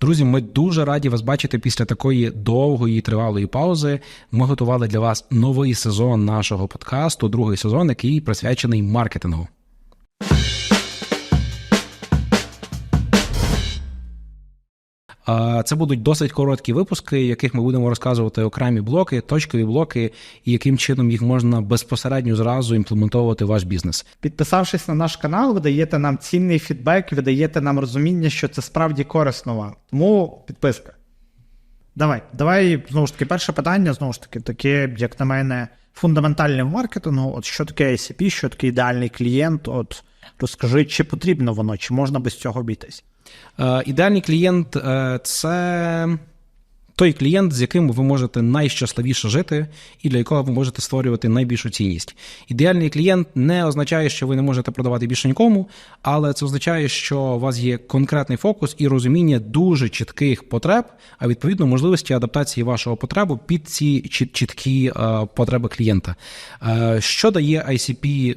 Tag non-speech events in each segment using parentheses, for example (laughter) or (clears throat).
Друзі, ми дуже раді вас бачити після такої довгої тривалої паузи. Ми готували для вас новий сезон нашого подкасту, другий сезон, який присвячений маркетингу. Це будуть досить короткі випуски, в яких ми будемо розказувати окремі блоки, точкові блоки, і яким чином їх можна безпосередньо зразу імплементовувати в ваш бізнес. Підписавшись на наш канал, ви даєте нам цінний фідбек, ви даєте нам розуміння, що це справді корисно вам. Тому підписка. Давай, давай знову ж таки, перше питання, знову ж таки, таке, як на мене, фундаментальне в маркетингу. От що таке ICP, що таке ідеальний клієнт? От розкажи, чи потрібно воно, чи можна без цього обійтись? Е, ідеальний клієнт е, це той клієнт, з яким ви можете найщасливіше жити, і для якого ви можете створювати найбільшу цінність. Ідеальний клієнт не означає, що ви не можете продавати більше нікому, але це означає, що у вас є конкретний фокус і розуміння дуже чітких потреб, а відповідно можливості адаптації вашого потребу під ці чіткі е, потреби клієнта. Що дає ICP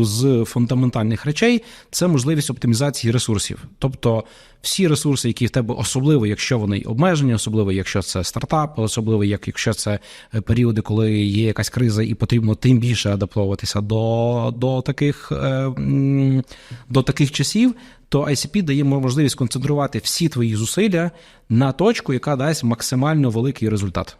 з фундаментальних речей? Це можливість оптимізації ресурсів, тобто всі ресурси, які в тебе особливо, якщо вони обмежені, особливо якщо це стартап, особливо як якщо це е, періоди, коли є якась криза, і потрібно тим більше адаптовуватися до до, таких е, до таких часів, то ICP дає можливість концентрувати всі твої зусилля на точку, яка дасть максимально великий результат.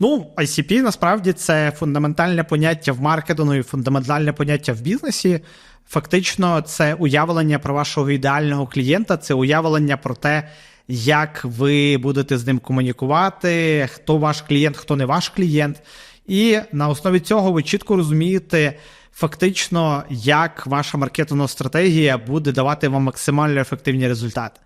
Ну, ICP насправді це фундаментальне поняття в маркетингу і фундаментальне поняття в бізнесі. Фактично, це уявлення про вашого ідеального клієнта, це уявлення про те, як ви будете з ним комунікувати, хто ваш клієнт, хто не ваш клієнт. І на основі цього ви чітко розумієте, фактично, як ваша маркетингова стратегія буде давати вам максимально ефективні результати.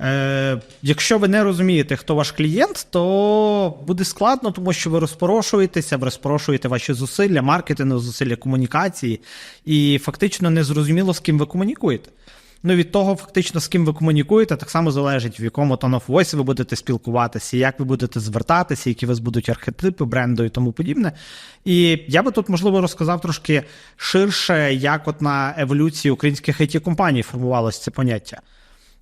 Е, Якщо ви не розумієте, хто ваш клієнт, то буде складно, тому що ви розпорошуєтеся, ви розпорошуєте ваші зусилля, маркетингу, зусилля комунікації, і фактично не зрозуміло, з ким ви комунікуєте. Ну, від того, фактично, з ким ви комунікуєте, так само залежить, в якому of voice ви будете спілкуватися, як ви будете звертатися, які у вас будуть архетипи бренду і тому подібне. І я би тут, можливо, розказав трошки ширше, як от на еволюції українських it компаній формувалося це поняття.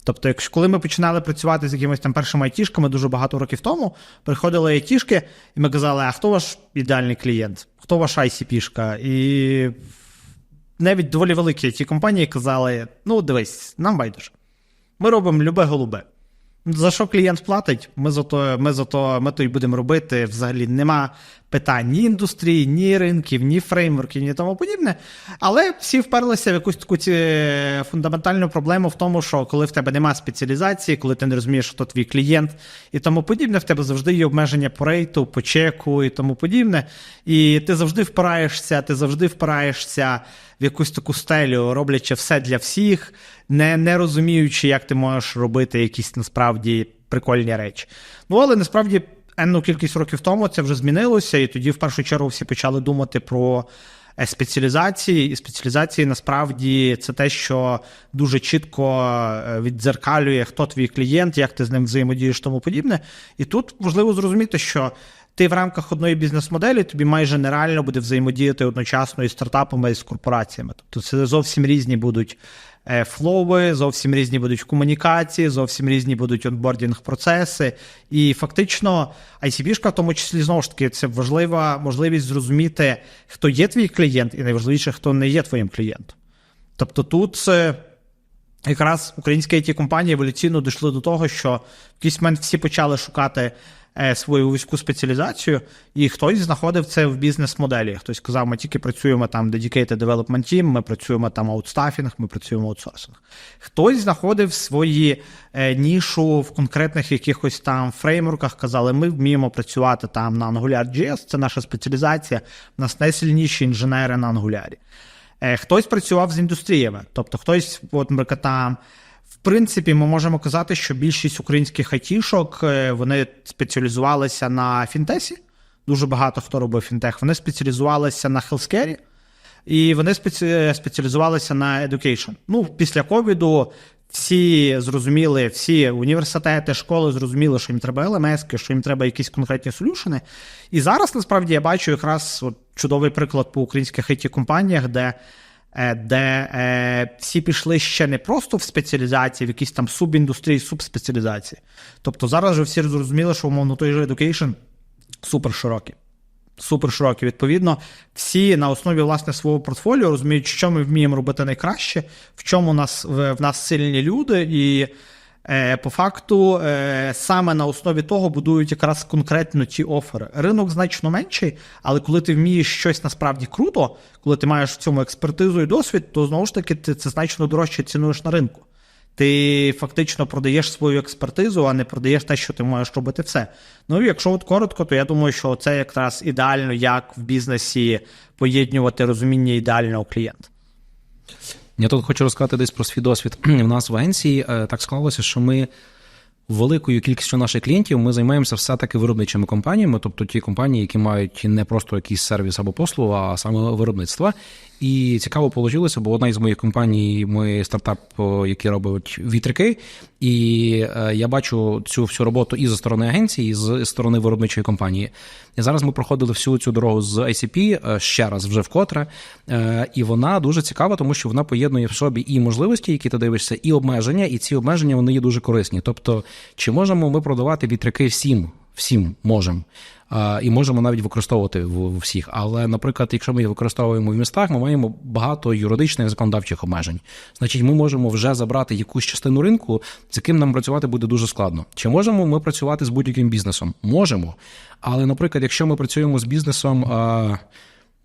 Тобто, якщо коли ми починали працювати з якимись там першими айтішками дуже багато років тому, приходили айтішки, і ми казали, а хто ваш ідеальний клієнт? Хто ваша ICP-шка? І навіть доволі великі ті компанії казали: ну, дивись, нам байдуже. Ми робимо любе голубе. За що клієнт платить, ми за то, ми за то, ми то й будемо робити. Взагалі нема питань ні індустрії, ні ринків, ні фреймворків, ні тому подібне. Але всі вперлися в якусь таку фундаментальну проблему в тому, що коли в тебе немає спеціалізації, коли ти не розумієш, хто твій клієнт і тому подібне, в тебе завжди є обмеження по рейту, по чеку і тому подібне. І ти завжди впираєшся, ти завжди впираєшся в якусь таку стелю, роблячи все для всіх, не, не розуміючи, як ти можеш робити якісь насправді прикольні речі. Ну, але насправді енну кількість років тому це вже змінилося, і тоді в першу чергу всі почали думати про. Е, спеціалізації і спеціалізації насправді це те, що дуже чітко е, віддзеркалює, хто твій клієнт, як ти з ним взаємодієш, тому подібне. І тут важливо зрозуміти, що ти в рамках одної бізнес-моделі тобі майже нереально буде взаємодіяти одночасно із стартапами і з корпораціями. Тобто це зовсім різні будуть флови, зовсім різні будуть комунікації, зовсім різні будуть онбордінг-процеси. І фактично, ICB-шка в тому числі знову ж таки, це важлива можливість зрозуміти, хто є твій клієнт, і найважливіше, хто не є твоїм клієнтом. Тобто тут. це. Якраз українські it компанії еволюційно дійшли до того, що в якийсь момент всі почали шукати Е, свою вузьку спеціалізацію, і хтось знаходив це в бізнес-моделі. Хтось сказав, ми тільки працюємо там dedicated development team, ми працюємо там аутстафінг, ми працюємо аутсорсинг. Хтось знаходив свої е, нішу в конкретних якихось там фреймворках, казали, ми вміємо працювати там на AngularJS, це наша спеціалізація, у нас найсильніші інженери на Angular. Е, хтось працював з індустріями, тобто хтось, от, там в принципі, ми можемо казати, що більшість українських айтішок е, вони спеціалізувалися на фінтесі. Дуже багато хто робив фінтех. Вони спеціалізувалися на хелскері, і вони спеці... спеціалізувалися на education. Ну, після ковіду всі зрозуміли, всі університети, школи зрозуміли, що їм треба LMS, що їм треба якісь конкретні солюшени. І зараз насправді я бачу якраз от чудовий приклад по українських it компаніях де е, де е, всі пішли ще не просто в спеціалізації, в якісь там субіндустрії, субспеціалізації. Тобто зараз вже всі зрозуміли, що умовно той же education супер широкий. Супер широкі. Відповідно, всі на основі власне свого портфоліо розуміють, що ми вміємо робити найкраще, в чому нас в, нас сильні люди, і е, по факту е, саме на основі того будують якраз конкретно ті офери. Ринок значно менший, але коли ти вмієш щось насправді круто, коли ти маєш в цьому експертизу і досвід, то знову ж таки ти це значно дорожче цінуєш на ринку. Ти фактично продаєш свою експертизу, а не продаєш те, що ти можеш робити все. Ну якщо от коротко, то я думаю, що це якраз ідеально, як в бізнесі поєднувати розуміння ідеального клієнта. Я тут хочу розказати десь про свій досвід. (clears throat) У нас в агенції е, так склалося, що ми великою кількістю наших клієнтів ми займаємося все-таки виробничими компаніями, тобто ті компанії, які мають не просто якийсь сервіс або послугу, а саме виробництва. І цікаво вийшло, бо одна із моїх компаній, ми стартап, який робить вітрики, і е, я бачу цю всю роботу і зі сторони агенції, і з сторони виробничої компанії. І зараз ми проходили всю цю дорогу з ICP е, ще раз вже вкотре. Е, І вона дуже цікава, тому що вона поєднує в собі і можливості, які ти дивишся, і обмеження, і ці обмеження вони є дуже корисні. Тобто, чи можемо ми продавати вітряки всім? Всім можемо. І можемо навіть використовувати в, всіх. Але, наприклад, якщо ми їх використовуємо в містах, ми маємо багато юридичних законодавчих обмежень. Значить, ми можемо вже забрати якусь частину ринку, з яким нам працювати буде дуже складно. Чи можемо ми працювати з будь-яким бізнесом? Можемо. Але, наприклад, якщо ми працюємо з бізнесом.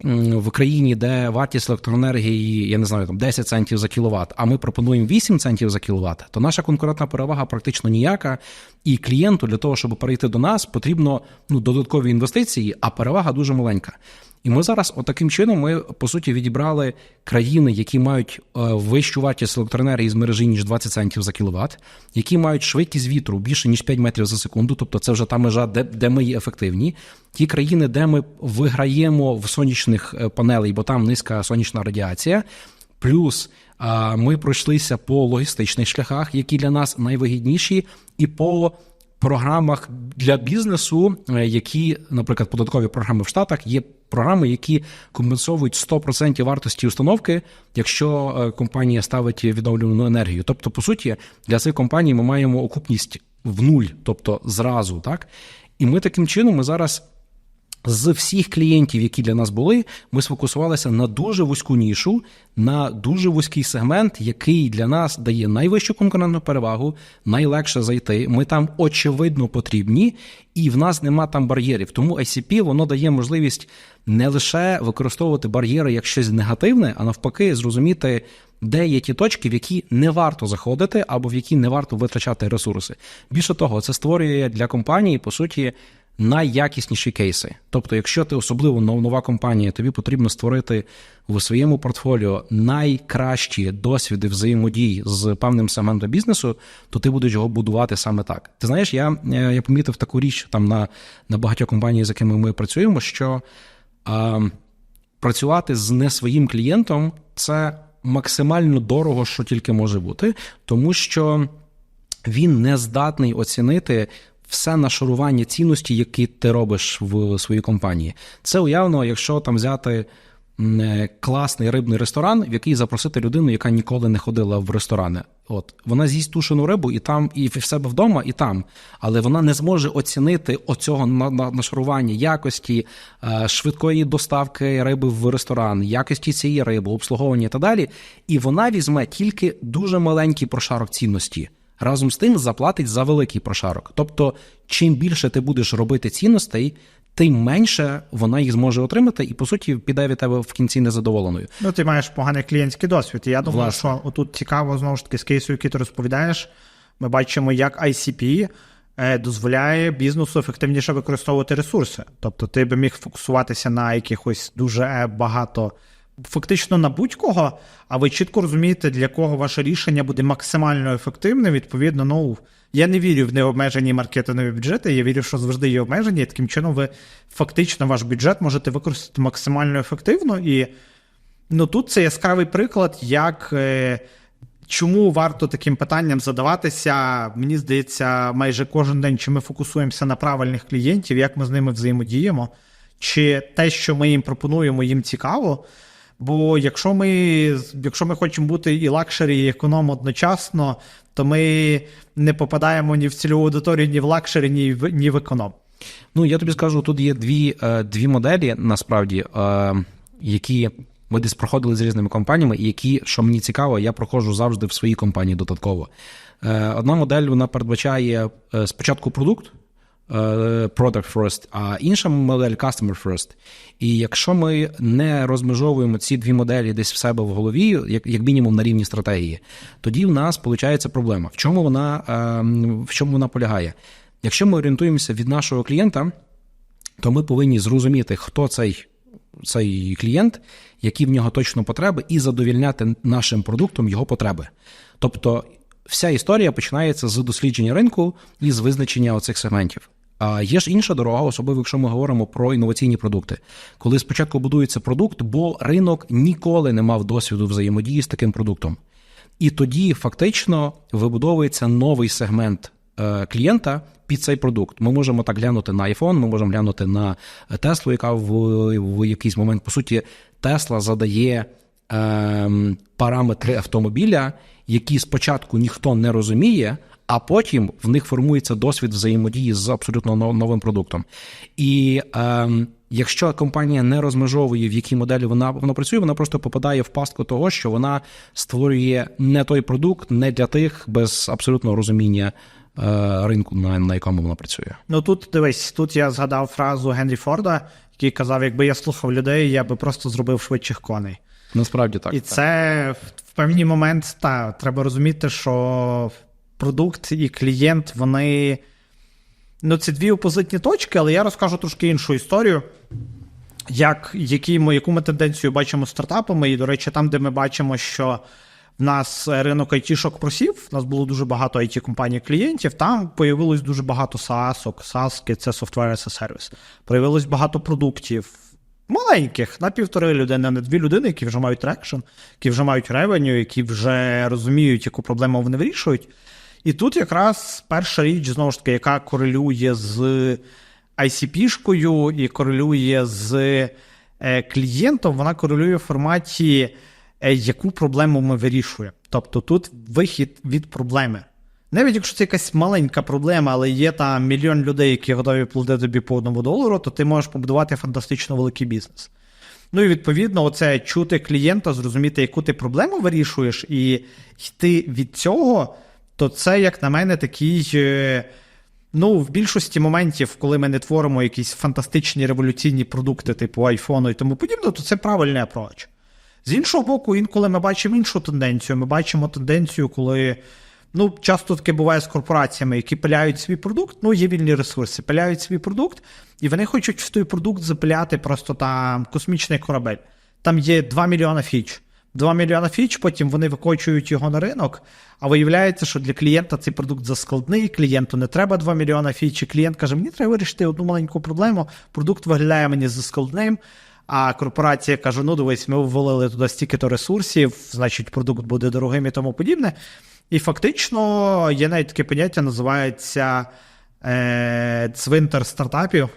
В країні, де вартість електроенергії, я не знаю, там 10 центів за кіловат, а ми пропонуємо 8 центів за кіловат, то наша конкурентна перевага практично ніяка. І клієнту для того, щоб перейти до нас, потрібно ну, додаткові інвестиції, а перевага дуже маленька. І ми зараз, отаким чином, ми по суті відібрали країни, які мають е, вищу вартість електроенергії з мережі ніж 20 центів за кіловат, які мають швидкість вітру більше ніж 5 метрів за секунду, тобто це вже та межа, де, де ми є ефективні. Ті країни, де ми виграємо в сонячних е, панелей, бо там низька сонячна радіація. Плюс ми пройшлися по логістичних шляхах, які для нас найвигідніші, і по програмах для бізнесу, е, які, наприклад, податкові програми в Штатах, є програми, які компенсовують 100% вартості установки, якщо е, компанія ставить відновлювану енергію. Тобто, по суті, для цих компаній ми маємо окупність в нуль, тобто зразу, так. І ми таким чином ми зараз з всіх клієнтів, які для нас були, ми сфокусувалися на дуже вузьку нішу, на дуже вузький сегмент, який для нас дає найвищу конкурентну перевагу, найлегше зайти. Ми там очевидно потрібні, і в нас нема там бар'єрів. Тому ICP воно дає можливість не лише використовувати бар'єри як щось негативне, а навпаки, зрозуміти. Де є ті точки, в які не варто заходити, або в які не варто витрачати ресурси. Більше того, це створює для компанії, по суті, найякісніші кейси. Тобто, якщо ти особливо нов- нова компанія, тобі потрібно створити в своєму портфоліо найкращі досвіди взаємодії з певним сегментом бізнесу, то ти будеш його будувати саме так. Ти знаєш, я, е, я помітив таку річ там на, на багатьох компаніях, з якими ми працюємо, що а, працювати з не своїм клієнтом це максимально дорого, що тільки може бути, тому що він не здатний оцінити все нашарування цінності, які ти робиш в своїй компанії. Це уявно, якщо там взяти е, класний рибний ресторан, в який запросити людину, яка ніколи не ходила в ресторани. От вона з'їсть тушену рибу і там, і в себе вдома, і там, але вона не зможе оцінити оцього на- на- нашарування якості е, швидкої доставки риби в ресторан, якості цієї риби, обслуговування і так далі. І вона візьме тільки дуже маленький прошарок цінності. Разом з тим заплатить за великий прошарок. Тобто, чим більше ти будеш робити цінностей, тим менше вона їх зможе отримати, і по суті піде від тебе в кінці незадоволеною. Ну, ти маєш поганий клієнтський досвід. І я думаю, Власне. що отут цікаво, знову ж таки, з кейсу, який ти розповідаєш, ми бачимо, як ICP е, дозволяє бізнесу ефективніше використовувати ресурси. Тобто ти би міг фокусуватися на якихось дуже е, багато. Фактично на будь-кого, а ви чітко розумієте, для кого ваше рішення буде максимально ефективне. Відповідно, ну я не вірю в необмежені маркетингові бюджети. Я вірю, що завжди є обмежені. І таким чином, ви фактично ваш бюджет можете використати максимально ефективно. І ну тут це яскравий приклад, як е, чому варто таким питанням задаватися. Мені здається, майже кожен день, чи ми фокусуємося на правильних клієнтів, як ми з ними взаємодіємо, чи те, що ми їм пропонуємо, їм цікаво. Бо якщо ми, якщо ми хочемо бути і лакшері, і економ одночасно, то ми не попадаємо ні в цільову аудиторію, ні в лакшері, ні в, ні в економ. Ну, я тобі скажу, тут є дві, е, дві моделі, насправді, е, які ми десь проходили з різними компаніями, і які, що мені цікаво, я проходжу завжди в своїй компанії додатково. Е, Одна модель вона передбачає спочатку продукт, product first, а інша модель customer first. І якщо ми не розмежовуємо ці дві моделі десь в себе в голові, як, як мінімум на рівні стратегії, тоді в нас виходить проблема. В чому вона, е, в чому вона полягає? Якщо ми орієнтуємося від нашого клієнта, то ми повинні зрозуміти, хто цей, цей клієнт, які в нього точно потреби, і задовільняти нашим продуктом його потреби. Тобто, вся історія починається з дослідження ринку і з визначення оцих сегментів. А є ж інша дорога, особливо якщо ми говоримо про інноваційні продукти. Коли спочатку будується продукт, бо ринок ніколи не мав досвіду взаємодії з таким продуктом. І тоді фактично вибудовується новий сегмент е, клієнта під цей продукт. Ми можемо так глянути на iPhone, ми можемо глянути на Теслу, яка в, в якийсь момент, по суті, Тесла задає параметри автомобіля, які спочатку ніхто не розуміє. А потім в них формується досвід взаємодії з абсолютно новим продуктом. І ем, якщо компанія не розмежовує, в якій моделі вона, вона працює, вона просто попадає в пастку того, що вона створює не той продукт, не для тих без абсолютного розуміння е, ринку, на, на якому вона працює. Ну тут дивись, тут я згадав фразу Генрі Форда, який казав: якби я слухав людей, я би просто зробив швидших коней. Насправді так. І так. це в- певний момент та, треба розуміти, що продукт і клієнт, вони. Ну, це дві опозитні точки, але я розкажу трошки іншу історію. Як, які ми, яку ми тенденцію бачимо з стартапами, і, до речі, там, де ми бачимо, що в нас ринок айтішок просів, в нас було дуже багато it компаній клієнтів, там появилось дуже багато SaaS-ок. SaaS – це Software as a Service. Появилось багато продуктів маленьких, на півтори людини, на дві людини, які вже мають трекшн, які вже мають ревеню, які вже розуміють, яку проблему вони вирішують. І тут якраз перша річ, знову ж таки, яка корелює з ICP-шкою і корелює з е, клієнтом, вона корелює в форматі, е, яку проблему ми вирішуємо. Тобто тут вихід від проблеми. Навіть якщо це якась маленька проблема, але є там мільйон людей, які готові платити тобі по одному долару, то ти можеш побудувати фантастично великий бізнес. Ну і відповідно, оце чути клієнта, зрозуміти, яку ти проблему вирішуєш, і йти від цього, то це, як на мене, такий. е, Ну, в більшості моментів, коли ми не творимо якісь фантастичні революційні продукти, типу айфону і тому подібне, то це правильний апроч. З іншого боку, інколи ми бачимо іншу тенденцію. Ми бачимо тенденцію, коли ну, часто таке буває з корпораціями, які пиляють свій продукт, ну, є вільні ресурси, пиляють свій продукт, і вони хочуть в той продукт запиляти просто там космічний корабель. Там є 2 мільйона фіч. 2 мільйона фіч, потім вони викочують його на ринок, а виявляється, що для клієнта цей продукт заскладний, клієнту не треба 2 мільйона фіч, і клієнт каже, мені треба вирішити одну маленьку проблему, продукт виглядає мені заскладним, а корпорація каже: ну дивись, ми ввалили туди стільки-то ресурсів, значить, продукт буде дорогим і тому подібне. І фактично є навіть таке поняття, називається е, цвинтар стартапів,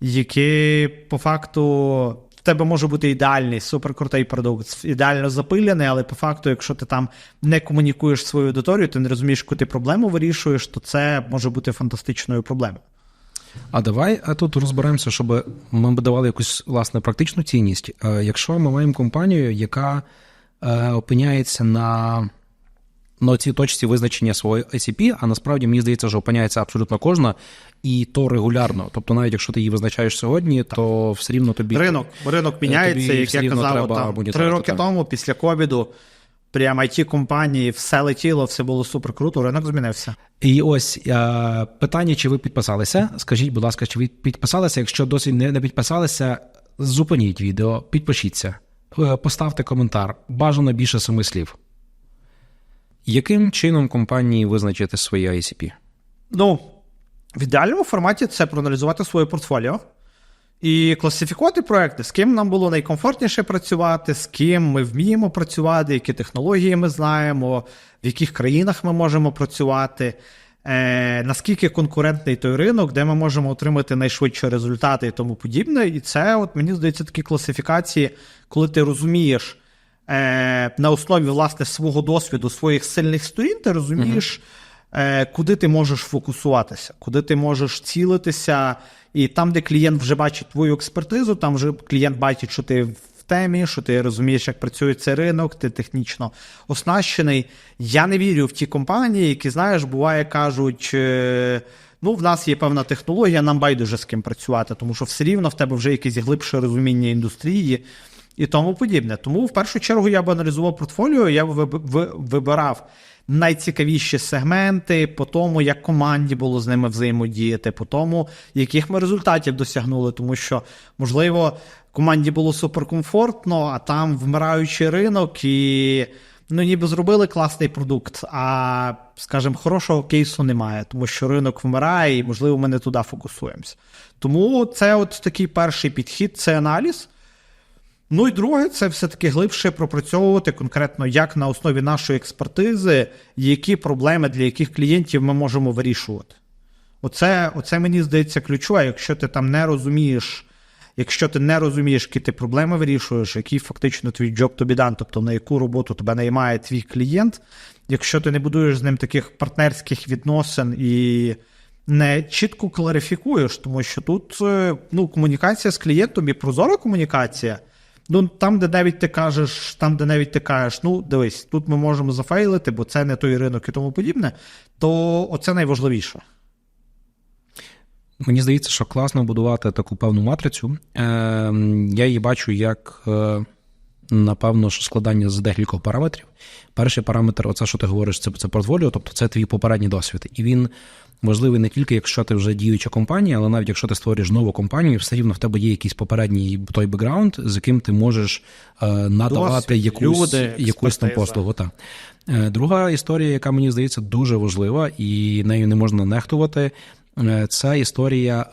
які по факту в тебе може бути ідеальний, суперкрутий продукт, ідеально запилений, але по факту, якщо ти там не комунікуєш свою аудиторію, ти не розумієш, яку ти проблему вирішуєш, то це може бути фантастичною проблемою. А давай а тут розберемося, щоб ми давали якусь власне практичну цінність. Е, Якщо ми маємо компанію, яка е, опиняється на, на цій точці визначення своєї ICP, а насправді мені здається, що опиняється абсолютно кожна, і то регулярно. Тобто, навіть якщо ти її визначаєш сьогодні, то все рівно тобі Ринок, ринок міняється, тобі як я казав, там, три роки так. тому, після ковіду, прямо it компанії все летіло, все було супер круто, ринок змінився. І ось е, питання, чи ви підписалися? Скажіть, будь ласка, чи ви підписалися? Якщо досі не, не підписалися, зупиніть відео, підпишіться, е, поставте коментар. Бажано більше семи слів. Яким чином компанії визначити своє ICP? Ну, в ідеальному форматі це проаналізувати своє портфоліо і класифікувати проекти, з ким нам було найкомфортніше працювати, з ким ми вміємо працювати, які технології ми знаємо, в яких країнах ми можемо працювати. е, наскільки конкурентний той ринок, де ми можемо отримати найшвидші результати і тому подібне. І це, от мені здається, такі класифікації, коли ти розумієш е, на основі власне свого досвіду, своїх сильних сторін, ти розумієш, е, куди ти можеш фокусуватися, куди ти можеш цілитися. І там, де клієнт вже бачить твою експертизу, там вже клієнт бачить, що ти в темі, що ти розумієш, як працює цей ринок, ти технічно оснащений. Я не вірю в ті компанії, які, знаєш, буває, кажуть. е, Ну, в нас є певна технологія, нам байдуже з ким працювати, тому що все рівно в тебе вже якесь глибше розуміння індустрії і тому подібне. Тому в першу чергу я б аналізував портфоліо, я б вибирав найцікавіші сегменти по тому, як команді було з ними взаємодіяти, по тому, яких ми результатів досягнули, тому що, можливо, команді було суперкомфортно, а там вмираючий ринок і. Ну, ніби зробили класний продукт, а, скажімо, хорошого кейсу немає, тому що ринок вмирає, і, можливо, ми не туди фокусуємося. Тому це от такий перший підхід це аналіз. Ну і друге, це все-таки глибше пропрацьовувати конкретно, як на основі нашої експертизи, які проблеми для яких клієнтів ми можемо вирішувати. Оце, оце мені здається ключове. Якщо ти там не розумієш, якщо ти не розумієш, які ти проблеми вирішуєш, який фактично твій джоб тобі дан, тобто на яку роботу тебе наймає твій клієнт, якщо ти не будуєш з ним таких партнерських відносин і не чітко кларифікуєш, тому що тут е, ну, комунікація з клієнтом і прозора комунікація. Ну, там, де навіть ти кажеш, там, де навіть ти кажеш, ну дивись, тут ми можемо зафейлити, бо це не той ринок і тому подібне, то оце найважливіше. Мені здається, що класно будувати таку певну матрицю. Е, я її бачу як, е, напевно, що складання з декількох параметрів. Перший параметр, оце, що ти говориш, це, це портфоліо, тобто це твій попередній досвід. І він важливий не тільки, якщо ти вже діюча компанія, але навіть якщо ти створюєш нову компанію, все рівно в тебе є якийсь попередній той бекграунд, з яким ти можеш е, надавати Досвід, якусь, люди, якусь там послугу. Та. Е, Друга історія, яка мені здається дуже важлива, і нею не можна нехтувати, е, це історія.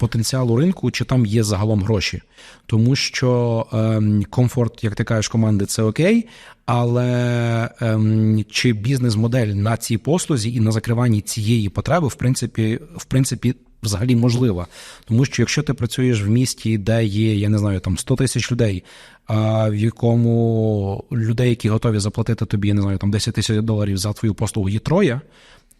Потенціалу ринку, чи там є загалом гроші, тому що ем, комфорт, як ти кажеш, команди це окей, але ем, чи бізнес-модель на цій послузі і на закриванні цієї потреби, в принципі, в принципі, взагалі можлива. Тому що якщо ти працюєш в місті, де є, я не знаю, там 100 тисяч людей, а в якому людей, які готові заплатити тобі, я не знаю, там 10 тисяч доларів за твою послугу є троє,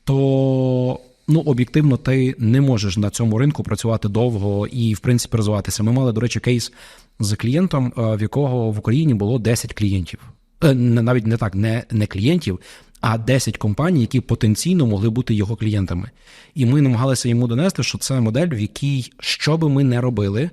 то ну об'єктивно ти не можеш на цьому ринку працювати довго і, в принципі, розвиватися. Ми мали, до речі, кейс з клієнтом, е, в якого в Україні було 10 клієнтів. Е, не- Навіть не так, не, не клієнтів, а 10 компаній, які потенційно могли бути його клієнтами. І ми намагалися йому донести, що це модель, в якій що би ми не робили,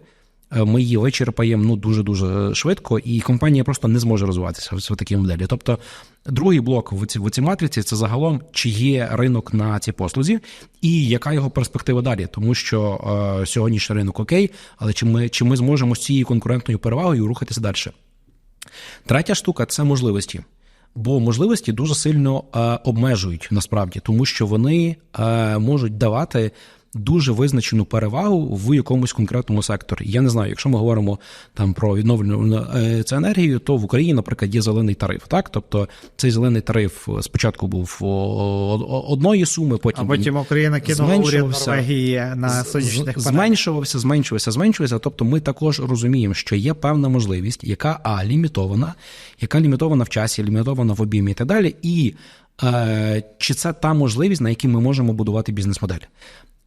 ми її вичерпаємо ну дуже дуже швидко, і компанія просто не зможе розвиватися в такій моделі. Тобто, другий блок в цій, в цій матриці це загалом чи є ринок на цій послузі, і яка його перспектива далі, тому що е, сьогоднішній ринок окей, але чи ми, чи ми зможемо з цією конкурентною перевагою рухатися далі? Третя штука це можливості. Бо можливості дуже сильно е, обмежують насправді, тому що вони е, можуть давати дуже визначену перевагу в якомусь конкретному секторі. Я не знаю, якщо ми говоримо там про відновлену е, енергію, то в Україні, наприклад, є зелений тариф. Так, тобто цей зелений тариф спочатку був одної суми, потім А потім Україна кинула уряд зменшувався. Норвегії на сонячних зменшувався, зменшувався, зменшувався. Тобто, ми також розуміємо, що є певна можливість, яка а лімітована, яка лімітована в часі, лімітована в об'ємі і так далі. І е, чи це та можливість, на якій ми можемо будувати бізнес-модель?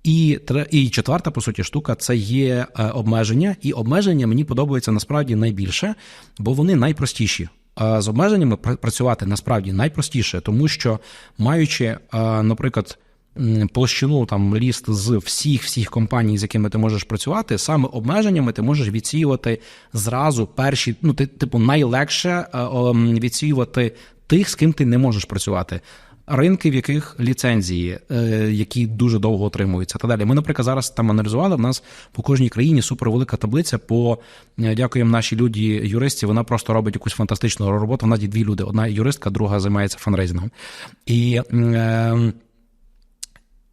І і четверта, по суті, штука це є е, обмеження, і обмеження мені подобаються насправді найбільше, бо вони найпростіші. З обмеженнями пр- працювати насправді найпростіше, тому що маючи, е, наприклад, площину там ліст з всіх всіх компаній, з якими ти можеш працювати, саме обмеженнями ти можеш відсіювати зразу перші, ну ти типу найлегше е, відсіювати тих, з ким ти не можеш працювати. Ринки, в яких ліцензії, е, які дуже довго отримуються, та далі. Ми, наприклад, зараз там аналізували. В нас по кожній країні супервелика таблиця. По е, дякуємо нашій люді юристі. Вона просто робить якусь фантастичну роботу. В нас є дві люди: одна юристка, друга займається фанрейзингом. І е,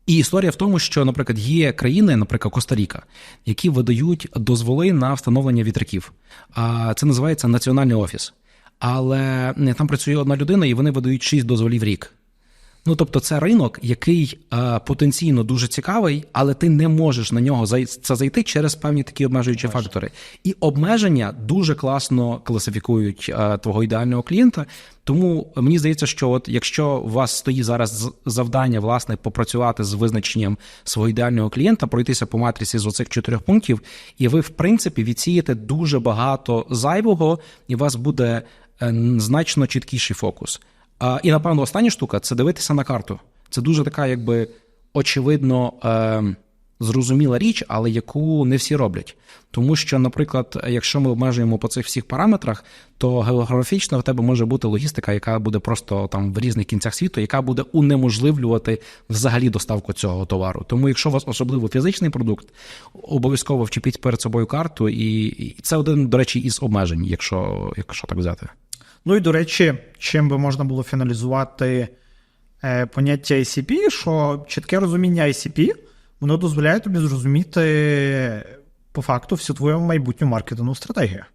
і історія в тому, що, наприклад, є країни, наприклад, Коста-Ріка, які видають дозволи на встановлення вітряків. А це називається національний офіс. Але там працює одна людина, і вони видають шість дозволів рік. Ну тобто, це ринок, який е, потенційно дуже цікавий, але ти не можеш на нього зай- це зайти через певні такі обмежуючі фактори. І обмеження дуже класно класифікують е, твого ідеального клієнта. Тому мені здається, що от якщо у вас стоїть зараз завдання власне попрацювати з визначенням свого ідеального клієнта, пройтися по матриці з оцих чотирьох пунктів, і ви в принципі відсієте дуже багато зайвого, і у вас буде е, значно чіткіший фокус. А, і напевно остання штука це дивитися на карту. Це дуже така, якби очевидно. Е, Зрозуміла річ, але яку не всі роблять. Тому що, наприклад, якщо ми обмежуємо по цих всіх параметрах, то географічно в тебе може бути логістика, яка буде просто там в різних кінцях світу, яка буде унеможливлювати взагалі доставку цього товару. Тому, якщо у вас особливо фізичний продукт, обов'язково вчепіть перед собою карту, і, це один, до речі, із обмежень, якщо, якщо так взяти. Ну і до речі, чим би можна було фіналізувати е, поняття ICP, що чітке розуміння ICP, воно дозволяє тобі зрозуміти по факту всю твою майбутню маркетингову стратегію.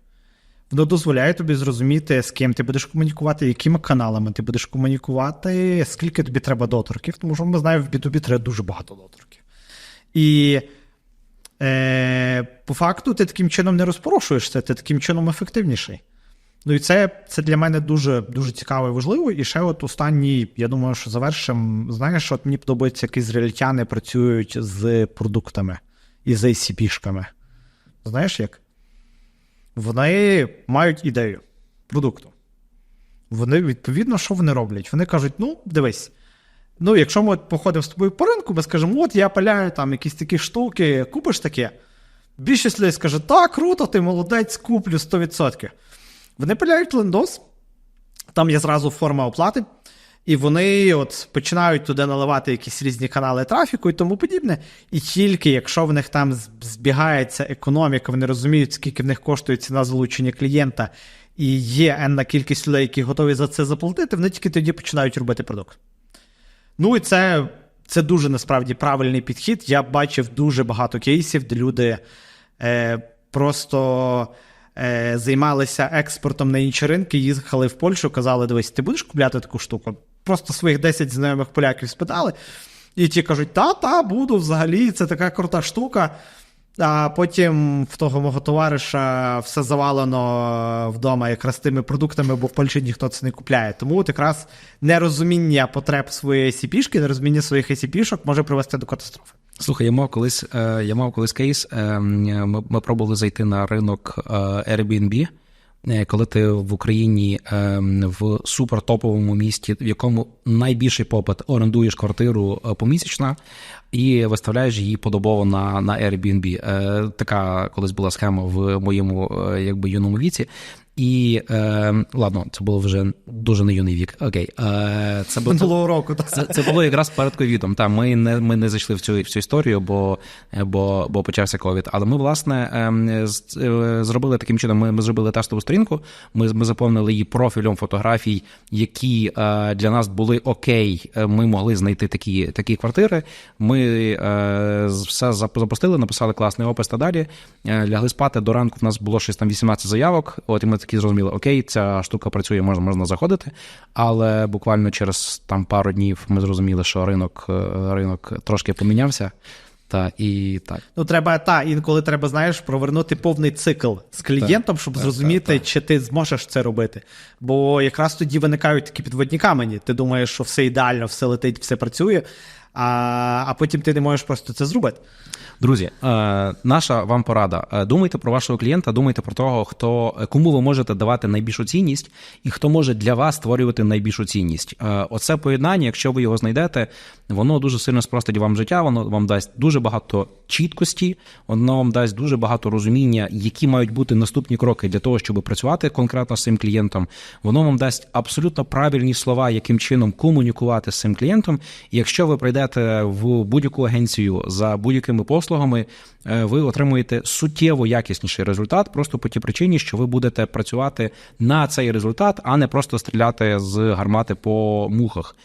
Воно дозволяє тобі зрозуміти, з ким ти будеш комунікувати, якими каналами ти будеш комунікувати, скільки тобі треба доторків, тому що ми знаємо, в B2B треба дуже багато доторків. І е, по факту ти таким чином не розпорошуєшся, ти таким чином ефективніший. Ну і це, це для мене дуже дуже цікаво і важливо. І ще от останній, я думаю, що завершимо. Знаєш, от мені подобається, як ізраїльтяни працюють з продуктами і з ACP-шками. Знаєш як? Вони мають ідею продукту. Вони, відповідно, що вони роблять? Вони кажуть: ну, дивись. Ну, якщо ми походимо з тобою по ринку, ми скажемо, от я паляю там якісь такі штуки, купиш таке. Більшість людей скаже, так, круто, ти молодець, куплю 100%. Вони пиляють лендос, там є зразу форма оплати, і вони от починають туди наливати якісь різні канали трафіку і тому подібне. І тільки якщо в них там збігається економіка, вони розуміють, скільки в них коштує ціна залучення клієнта, і є енна кількість людей, які готові за це заплатити, вони тільки тоді починають робити продукт. Ну і це, це дуже насправді правильний підхід. Я бачив дуже багато кейсів, де люди е, просто е, займалися експортом на інші ринки, їхали в Польщу, казали: дивись, ти будеш купляти таку штуку? Просто своїх 10 знайомих поляків спитали. І ті кажуть, та, та, буду взагалі, це така крута штука. А потім в того мого товариша все завалено вдома якраз тими продуктами, бо в Польщі ніхто це не купляє. Тому от якраз нерозуміння потреб своєї ICP-шки, нерозуміння своїх ICP-шок може привести до катастрофи. Слухай, я мав колись, е, я мав колись кейс. е, Ми, ми пробували зайти на ринок е, Airbnb. Коли ти в Україні в супертоповому місті, в якому найбільший попит орендуєш квартиру помісячно і виставляєш її подобово на, на Airbnb. Е, Така колись була схема в моєму е, якби юному віці. І е, ладно, це було вже дуже не юний вік. Окей, е, це було Минулого року. так. це, це було якраз перед ковідом. Та ми не ми не зайшли в цю в цю історію, бо, бо, бо почався ковід. Але ми, власне, ем, з- е, зробили таким чином. Ми, ми зробили тестову сторінку. Ми, ми заповнили її профілем фотографій, які е, для нас були окей. Е, Ми могли знайти такі, такі квартири. Ми е, все запустили, написали класний опис та далі. Е, лягли спати до ранку. В нас було щось там 18 заявок. От і ми такі зрозуміли, окей, ця штука працює, можна, можна заходити. Але буквально через там пару днів ми зрозуміли, що ринок, е, ринок трошки помінявся. Та і так. Ну, треба, та, інколи треба, знаєш, провернути повний цикл з клієнтом, щоб так, зрозуміти, так, чи ти зможеш це робити. Бо якраз тоді виникають такі підводні камені. Ти думаєш, що все ідеально, все летить, все працює, а, а потім ти не можеш просто це зробити. Друзі, е, наша вам порада. Е, Думайте про вашого клієнта, думайте про того, хто кому ви можете давати найбільшу цінність, і хто може для вас створювати найбільшу цінність. Е, Оце поєднання, якщо ви його знайдете, воно дуже сильно спростить вам життя, воно вам дасть дуже багато чіткості, воно вам дасть дуже багато розуміння, які мають бути наступні кроки для того, щоб працювати конкретно з цим клієнтом. Воно вам дасть абсолютно правильні слова, яким чином комунікувати з цим клієнтом. І якщо ви прийдете в будь-яку агенцію за будь-якими послугами, е, ви отримуєте суттєво якісніший результат, просто по тій причині, що ви будете працювати на цей результат, а не просто стріляти з гармати по мухах.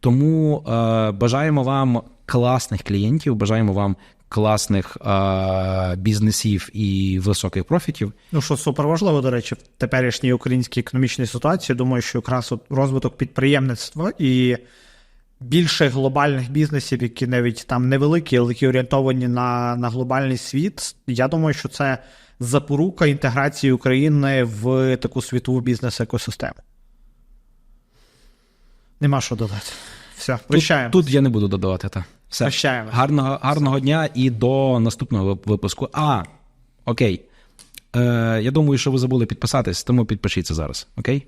Тому е, бажаємо вам класних клієнтів, бажаємо вам класних е, бізнесів і високих профітів. Ну, що супер важливо, до речі, в теперішній українській економічній ситуації, думаю, що якраз розвиток підприємництва і більше глобальних бізнесів, які навіть там невеликі, але які орієнтовані на, на глобальний світ. Я думаю, що це запорука інтеграції України в таку світову бізнес-екосистему. Нема що додати. Все, прощаємо. Тут, тут я не буду додавати. Та. Все. Прощаємо. Гарного, гарного дня і до наступного випуску. А, окей. Е, я думаю, що ви забули підписатись, тому підпишіться зараз. Окей?